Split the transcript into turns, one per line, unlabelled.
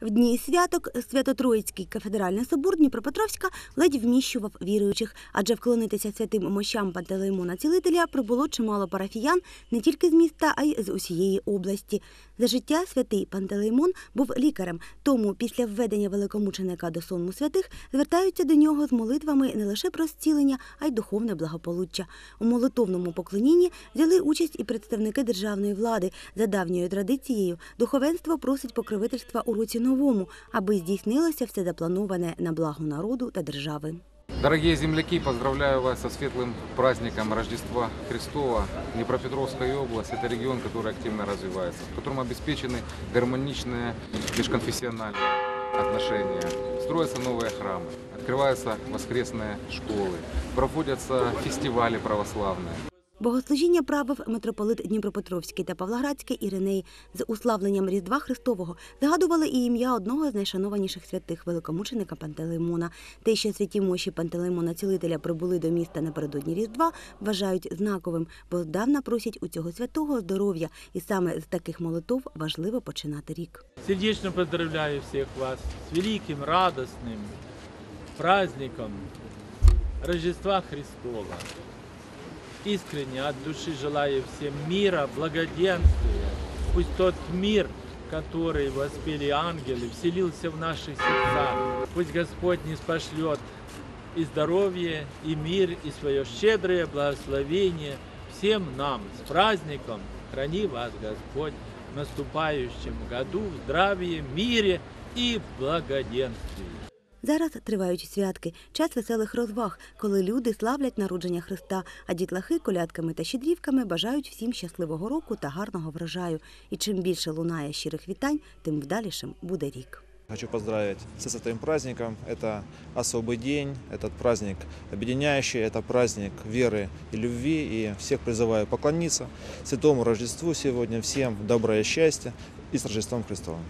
В дні святок Свято-Троїцький кафедральний собор Дніпропетровська ледь вміщував віруючих, адже вклонитися святим мощам Пантелеймона Цілителя прибуло чимало парафіян не тільки з міста, а й з усієї області. За життя святий Пантелеймон був лікарем, тому після введення великомученика до сонму святих звертаються до нього з молитвами не лише про зцілення, а й духовне благополуччя. У молитовному поклонінні взяли участь і представники державної влади. За давньою традицією духовенство просить покровительства у році новому, аби здійснилося все заплановане на благо народу та держави.
Дорогие земляки, поздравляю вас со светлым праздником Рождества Христова. Днепропетровская область – это регион, который активно развивается, в котором обеспечены гармоничные межконфессиональные отношения. Строятся новые храмы, открываются воскресные школы, проводятся фестивали православные.
Богослужіння правив митрополит Дніпропетровський та Павлоградський Іриней з уславленням Різдва Христового згадували і ім'я одного з найшанованіших святих великомученика Пантелеймона. Те, що святі мощі Пантелеймона Цілителя прибули до міста напередодні Різдва, вважають знаковим, бо здавна просять у цього святого здоров'я, і саме з таких молитов важливо починати рік.
Сердечно поздравляю всех вас с великим, радостным праздником Рождества Христова. Искренне от души желаю всем мира, благоденствия. Пусть тот мир, который воспели ангелы, вселился в наши сердца. Пусть Господь не спошлет и здоровье, и мир, и свое щедрое благословение всем нам с праздником. Храни вас, Господь, в наступающем году в здравии, мире и благоденствии.
Зараз тривають святки, час веселих розваг, коли люди славлять народження Христа, а дітлахи колядками та щедрівками бажають всім щасливого року та гарного врожаю. І чим більше лунає щирих вітань, тим вдалішим буде рік.
Хочу поздравить со святым праздником. Это особый день, этот праздник объединяющий, это праздник веры и любви. И всех призываю поклониться Святому Рождеству сегодня. Всем доброе счастье и с Рождеством Христовым.